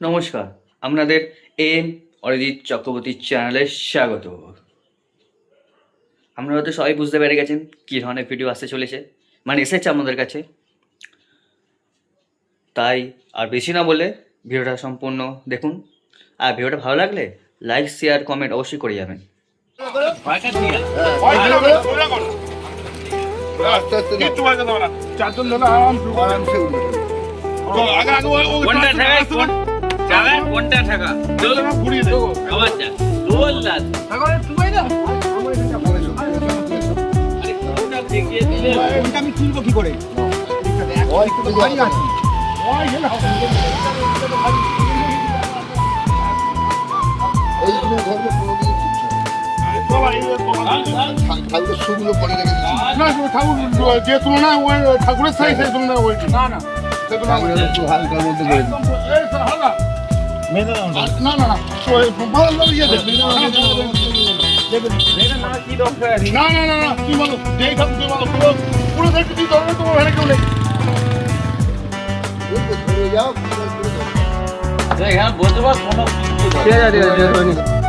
নমস্কার আপনাদের এম অরিজিৎ চক্রবর্তীর চ্যানেলে স্বাগত। আপনারা হয়তো সবাই বুঝতে পেরে গেছেন কী ধরনের ভিডিও আসতে চলেছে মানে এসেছে আমাদের কাছে। তাই আর বেশি না বলে ভিডিওটা সম্পূর্ণ দেখুন। আর ভিডিওটা ভালো লাগলে লাইক শেয়ার কমেন্ট অবশ্যই করে যাবেন। চারজন ধরে আরাম শুরু করে আরামসে উঠবে। তো আগে আগে ওই- ওই কোনটা চারজন ঠেকাই আসতে কোন যাবে কোনটা ঠেকা পারে, ওটা ঘুরিয়ে দেবো আবার যা দোল? লাল আরে কোনটা আমি তুলবো কি করে? ওই একটু ভারী আছে। এইগুলো ধরবে কোনোদিন কিচ্ছু হবে না। বাবা, এই যে তোমার- ঠা- ঠাকুরের শুগুলো পরে রেখে ঠাকুর যে তুলনায় ঠাকুরের সাইজ সেই তুলনায় না না। হালকার মধ্যে করে। আর- না না না ইয়ে। না না না না তুই বলো যেই ঠাকুর তুই বলো পুরো পুরো দেখতে তুই ধরবে তোমার ঘরে কেউ নেই যাও। এখানে বসে বস কোনো কিছু নেই। অনেকটা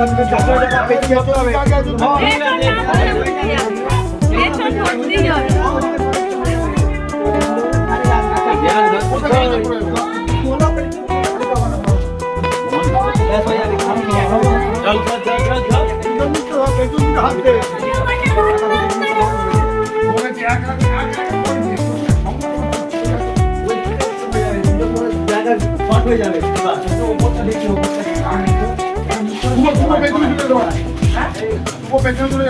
ধ্যান জল জল চল,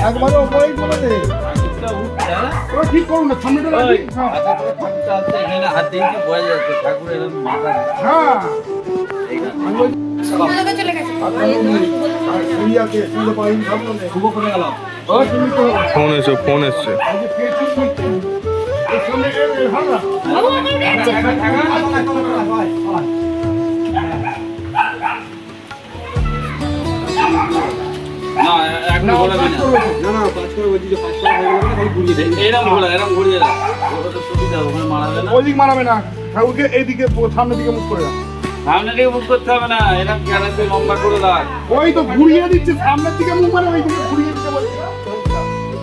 একবারে ওপরেই বলে দে ঠিক করুন না। হ্যাঁ। হাতে দিয়ে বোঝা যাচ্ছে ঠাকুর মাথা হ্যাঁ শুভ করে ফোন এসছে ফোন এসছে না এখন ঘোরাবি না এরকম ঘোরা এরকম ঘুরিয়ে দাও ওটা সুবিধা ওখানে মারাবে না। ওইদিক মারাবে না। ঠাকুরকে এইদিকে সামনের দিকে মুখ করে দাও সামনে দিকে মুখ করতে হবে না এরকম ক্যারাতে লম্বা করে দাও ওই তো ঘুরিয়ে দিচ্ছে সামনের দিকে মুখ মানে ওই ঘুরিয়ে দিতে বলছে।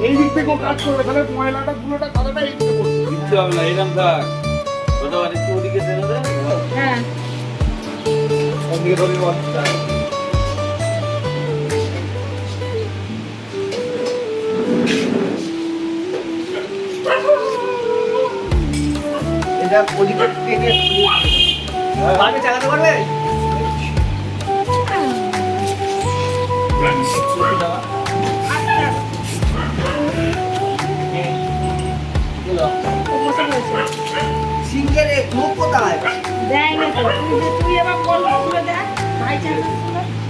এই দিক থেকে কাজ করবে তাহলে ময়লাটা গুলোটা কাদাটা এই দিকে পড়ছে কিচ্ছু হবে না এরকম থাক। ওটা আরেকটু ওদিকে ধরে বসটা দেয়নি তো তুই যে তুই এবার বল খুলে দেখ ভাই তুই তোল দাদা নে ঠিক আছে হ্যাঁ এই টানবো দেখি আমি তো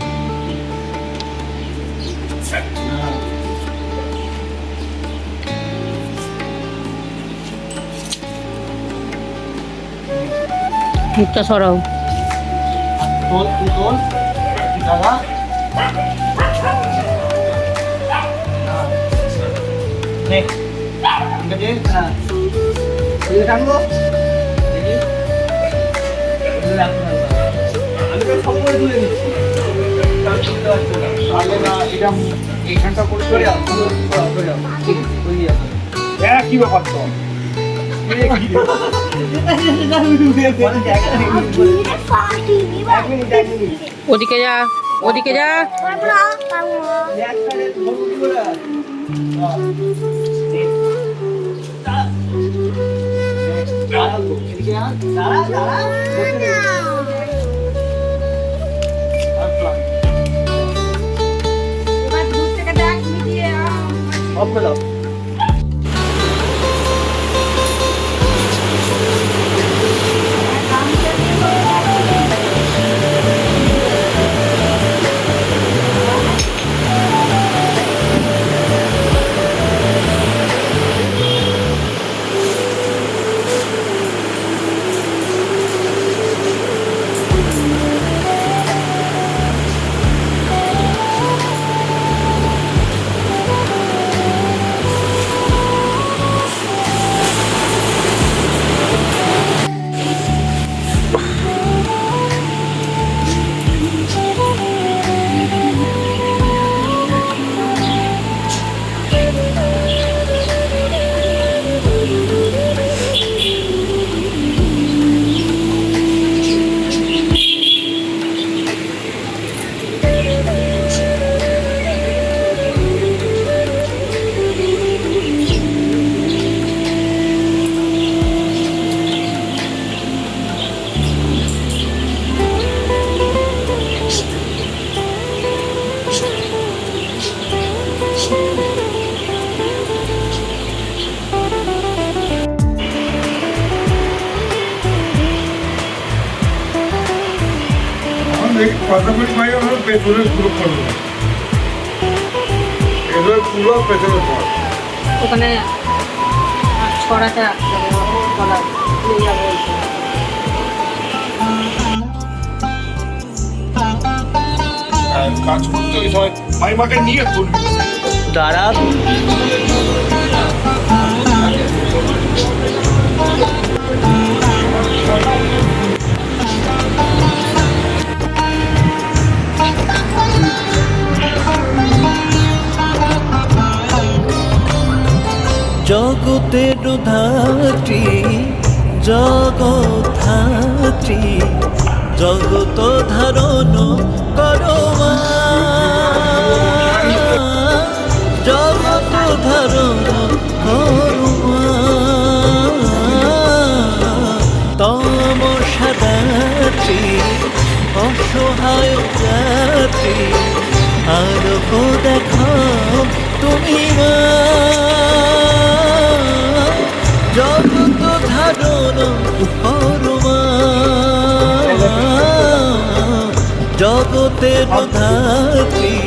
করে করে একই ব্যাপার তো ওদিকে যা ওদিকে যা। মিলিয়ে পাশাপাশি ভাই আমার পেছনের পুরো করব। এবার পুরো পেছনের পর ওখানে ছড়াটা গলা কাজ করতে ওই সময় মাইমাকে নিয়ে তুলবি দাঁড়া। জগতের ধাত্রী জগধাত্রী জগত ধারণ করোমা জগত ধারণ করোমা তম সাদাত্রী, অসহায় যাত্রী আলোক দেখাও তুমি মা। জগতের ধাত্রী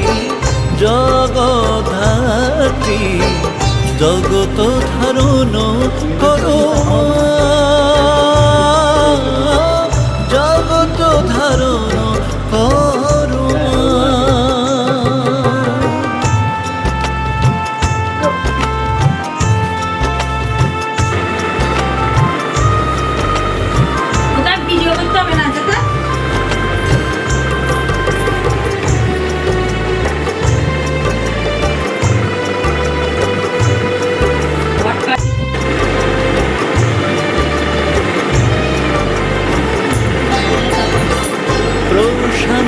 জগধাত্রী জগত ধারণ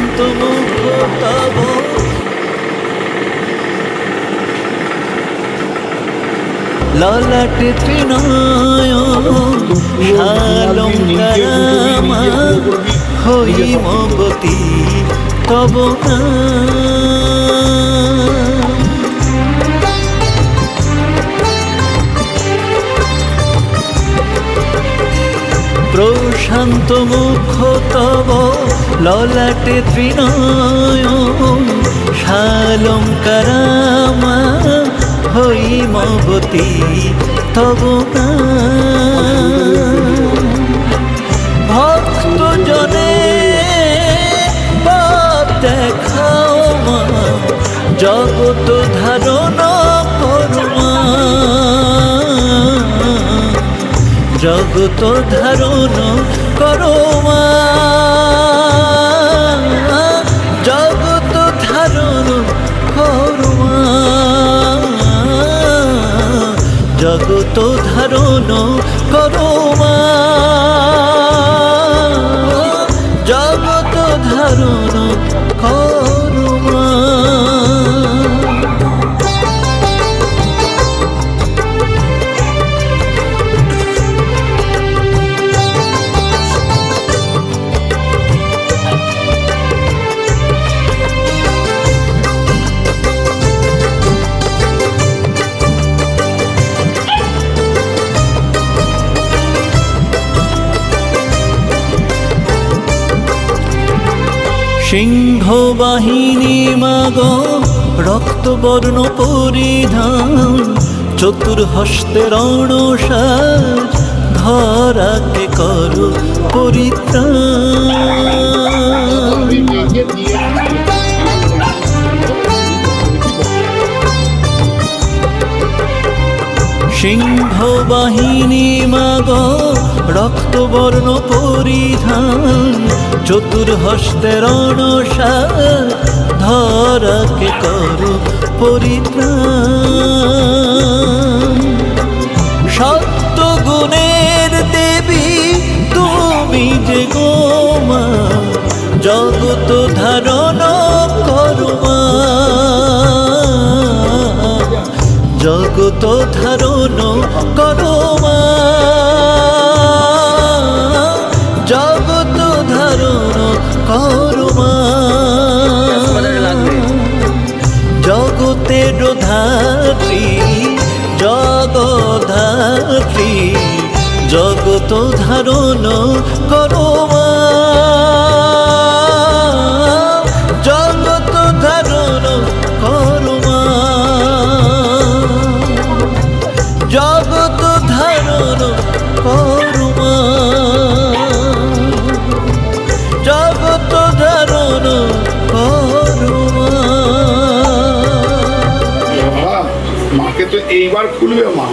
প্রশান্ত মুখ তব ললাটে ত্রিনয় শালঙ্কারামা হইমবতী তব না প্রশান্ত মুখ তব ললাটে ত্রিনয় শালঙ্কারামা হইমবতী তব ভক্ত জনে দেখাও মা জগত ধারণ করমা জগত ধারণ করো জগত ধারণ সিংহ বাহিনী মাগ রক্তবর্ণ পরিধান চতুর্হস্তে রণসাজ ধরাকে কর পরিত্রাণ। সিংহ বাহিনী মাগ, রক্তবর্ণ পরিধান, চতুর্হস্তে রণসার, ধরাকে করো পরিত্রাণ। সত্য গুণের দেবী, তুমি যে গোমা জগত ধারণ জগত ধারণ করমা জগত ধারণ বাজারে লাগবে। জগতের ধাত্রী জগধাত্রী জগত ধারণ করো এইবার খুলবে মা।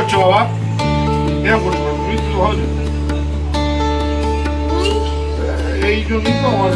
হচ্ছে বাবা এরকম করতে পারব তুমি। এই জন্যই তো আমার